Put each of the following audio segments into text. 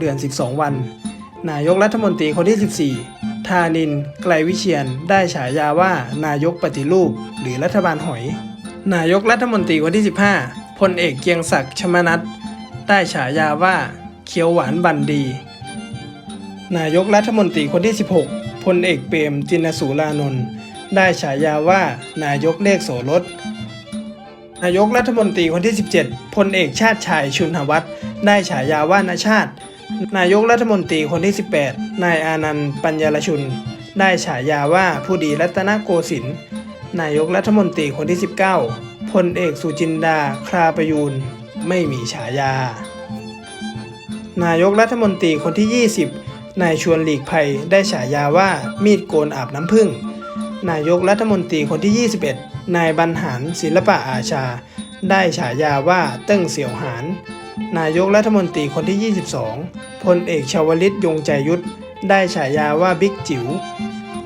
เดือน 12 วัน นายกรัฐมนตรีคนที่ 14 ธานิน ไกลวิเชียน ได้ฉายาว่านายกปฏิรูป หรือรัฐบาลหอย นายกรัฐมนตรีคนที่ 15 พลเอกเกียงศักดิ์ชมานัทได้ฉายาว่าเขียวหวานบันดี นายกรัฐมนตรีคนที่ 16 พลเอกเปรมจินสูรานนท์ได้ฉายาว่านายกเลขโสรสนายกรัฐมนตรีคนที่ 17 พลเอกชาติชายชุนหวัฒน์ได้ฉายาว่านาชาติ นายกรัฐมนตรีคนที่ 18 นายอานันต์ปัญญารชุน ได้ฉายาว่าผู้ดีรัตนโกสินทร์นายกรัฐมนตรีคนที่ 19พลเอกสุจินดาคราประยูนไม่มีฉายา นายกรัฐมนตรีคนที่ 20 นายชวนหลีกภัยได้ฉายาว่ามีดโกนอาบน้ำผึ้งนายกรัฐมนตรีคนที่ 21 นายบรรหารศิลปะอาชา ได้ฉายาว่าเติ้งเสี่ยวหาน นายกรัฐมนตรีคนที่ 22พลเอกชวลิตยงใจยุทธได้ฉายาว่าบิ๊กจิ๋ว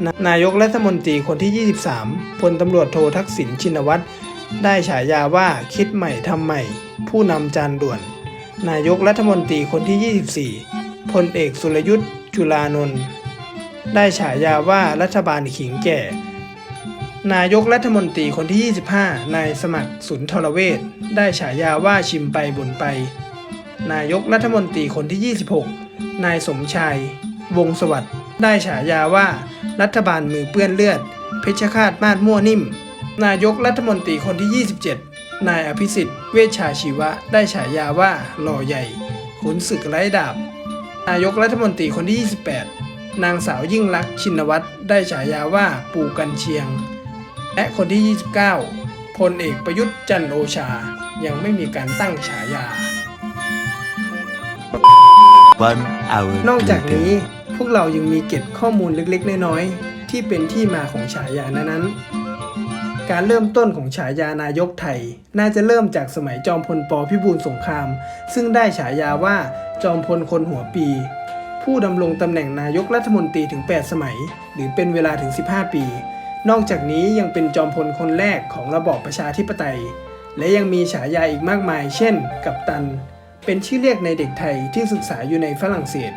นนายกรัฐมนตรีคนที่ 23พลตำรวจโททักษิณชินวัตรได้ฉายาว่าคิดใหม่ทำใหม่ ผู้นำจานด่วน นายกรัฐมนตรีคนที่ 24พลเอกสุรยุทธ์จุลานนท์ได้ฉายาว่ารัฐบาลขิงแก่ นายกรัฐมนตรีคนที่ 25 นายสมัครสุนทรเวชได้ฉายาว่าชิมไปบ่นไป นายกรัฐมนตรีคนที่ 26 นายสมชายวงศสวัสดิ์ได้ฉายาว่า รัฐบาลมือเปื้อนเลือด เพชรฆาตมาดมั่วนิ่ม นายกรัฐมนตรีคนที่ 27 นายอภิสิทธิ์ เวชชาชีวะ ได้ฉายาว่าหล่อใหญ่ ขุนศึกไร้ดาบ นายกรัฐมนตรีคนที่ 28 นางสาวยิ่งลักษณ์ชินวัตรได้ฉายาว่าปู่กันเชียง และคนที่ 29พลเอกประยุทธ์จันทร์โอชา ยังไม่มีการตั้งฉายา One hour นอกจาก later. นี้พวกเรายังมีเก็บข้อมูลเล็กๆ น้อยๆ ที่เป็นที่มาของฉายานั้นๆ การเริ่มต้นของฉายานายกไทย น่าจะเริ่มจากสมัยจอมพลปพิบูลสงคราม ซึ่งได้ฉายาว่าจอมพลคนหัวปี ผู้ดำรงตำแหน่งนายกรัฐมนตรีถึง 8 สมัย หรือเป็นเวลาถึง 15 ปี นอกจากนี้ยังเป็นจอมพลคนแรกของระบอบประชาธิปไตย และยังมีฉายาอีกมากมาย เช่น กัปตัน เป็นชื่อเรียกในเด็กไทยที่ศึกษาอยู่ในฝรั่งเศส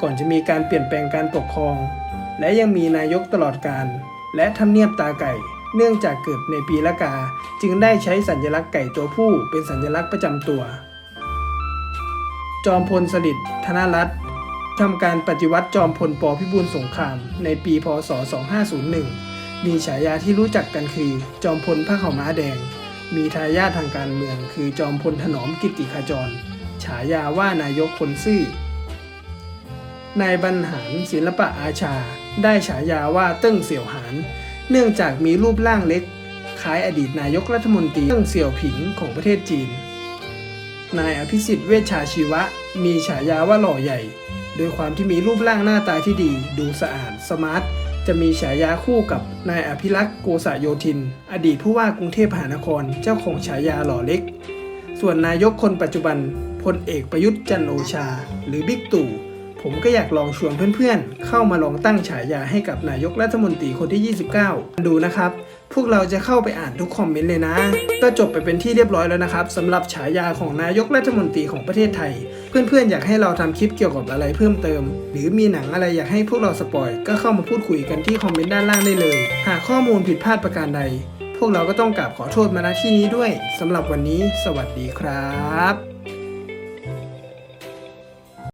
ก่อนจะมีการเปลี่ยนแปลงการปกครอง และยังมีนายกตลอดการ และทำเนียบตาไก่ เนื่องจากเกิดในปีละกา จึงได้ใช้สัญลักษณ์ไก่ตัวผู้เป็นสัญลักษณ์ประจำตัว จอมพลสฤษดิ์ธนรัตน์ทำการปฏิวัติจอมพลปพิบูลสงครามในปี พศ 2501 มีฉายาที่รู้จักกันคือ จอมพลพระเขาม้าแดง มีทายาททางการเมือง คือจอมพลถนอมกิติขจร ฉายาว่านายกคนซื่อนายบรรหารศิลปะอาชา ได้ฉายาว่าเติ้งเสี่ยวหาน เนื่องจากมีรูปร่างเล็ก คล้ายอดีตนายกรัฐมนตรีเติ้งเสี่ยวผิงของประเทศจีน นายอภิสิทธิ์เวชชาชีวะ มีฉายาว่าหล่อใหญ่ โดยความที่มีรูปร่างหน้าตาที่ดี ดูสะอาด สมาร์ท จะมีฉายาคู่กับนายอภิรักษ์โกษโยธิน อดีตผู้ว่ากรุงเทพมหานครเจ้าของฉายาหล่อเล็ก ส่วนนายกคนปัจจุบันพลเอกประยุทธ์จันโอชา หรือบิ๊กตู่ ผมก็อยากลองชวนเพื่อนๆ เข้ามาลองตั้งฉายาให้กับนายกรัฐมนตรีคนที่ 29 ดูนะครับ พวกเราจะเข้าไปอ่านทุกคอมเมนต์เลยนะ ก็จบไปเป็นที่เรียบร้อยแล้วนะครับสำหรับฉายาของนายกรัฐมนตรีของประเทศไทย เพื่อนๆ อยากให้เราทำคลิปเกี่ยวกับอะไรเพิ่มเติม หรือมีหนังอะไรอยากให้พวกเราสปอยก็เข้ามาพูดคุยกันที่คอมเมนต์ด้านล่างได้เลย หากข้อมูลผิดพลาดประการใด พวกเราก็ต้องกราบขอโทษมาณที่นี้ด้วยสำหรับวันนี้ สวัสดีครับ